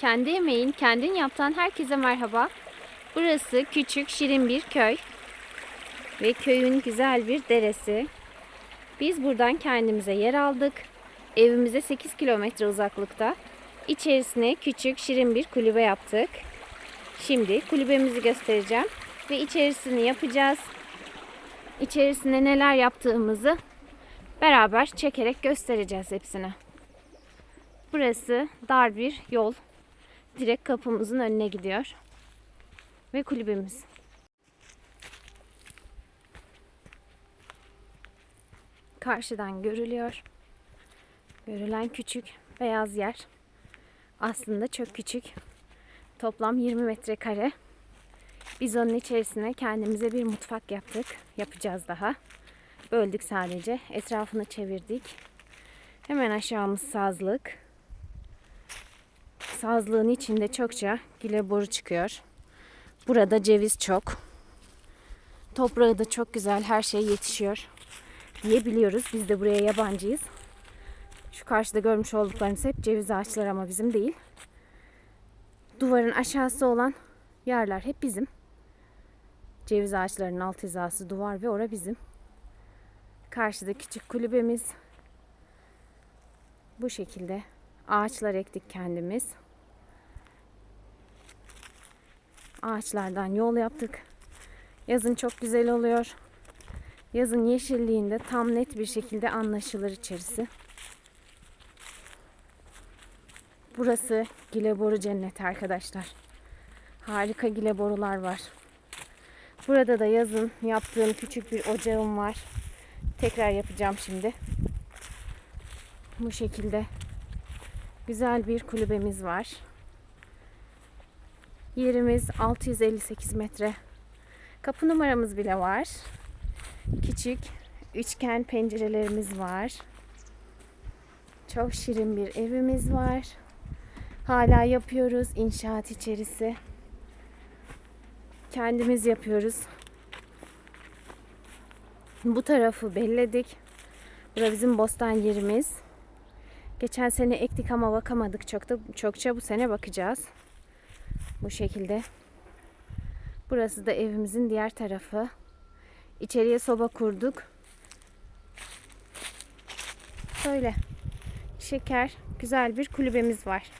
Kendi emeğin, kendin yaptan herkese merhaba. Burası küçük, şirin bir köy. Ve köyün güzel bir deresi. Biz buradan kendimize yer aldık. Evimize 8 kilometre uzaklıkta. İçerisine küçük, şirin bir kulübe yaptık. Şimdi kulübemizi göstereceğim. Ve içerisini yapacağız. İçerisinde neler yaptığımızı beraber çekerek göstereceğiz hepsini. Burası dar bir yol. Direkt kapımızın önüne gidiyor. Ve kulübemiz. Karşıdan görülüyor. Görülen küçük beyaz yer. Aslında çok küçük. Toplam 20 metrekare. Biz onun içerisine kendimize bir mutfak yaptık. Yapacağız daha. Böldük sadece. Etrafını çevirdik. Hemen aşağımız sazlık. Sazlığın içinde çokça güle boru çıkıyor. Burada ceviz çok. Toprağı da çok güzel. Her şey yetişiyor diyebiliyoruz. Biz de buraya yabancıyız. Şu karşıda görmüş olduklarınız hep ceviz ağaçları ama bizim değil. Duvarın aşağısı olan yerler hep bizim. Ceviz ağaçlarının alt hizası duvar ve ora bizim. Karşıda küçük kulübemiz. Bu şekilde ağaçlar ektik kendimiz. Ağaçlardan yol yaptık. Yazın çok güzel oluyor. Yazın yeşilliğinde tam net bir şekilde anlaşılır içerisi. Burası Gileboru Cenneti arkadaşlar. Harika gileborular var. Burada da yazın yaptığım küçük bir ocağım var. Tekrar yapacağım şimdi. Bu şekilde güzel bir kulübemiz var. Yerimiz 658 metre. Kapı numaramız bile var. Küçük üçgen pencerelerimiz var. Çok şirin bir evimiz var. Hala yapıyoruz inşaat içerisi. Kendimiz yapıyoruz. Bu tarafı belledik. Burası bizim bostan yerimiz. Geçen sene ektik ama bakamadık çok da çokça bu sene bakacağız. Bu şekilde. Burası da evimizin diğer tarafı. İçeriye soba kurduk. Böyle şeker, güzel bir kulübemiz var.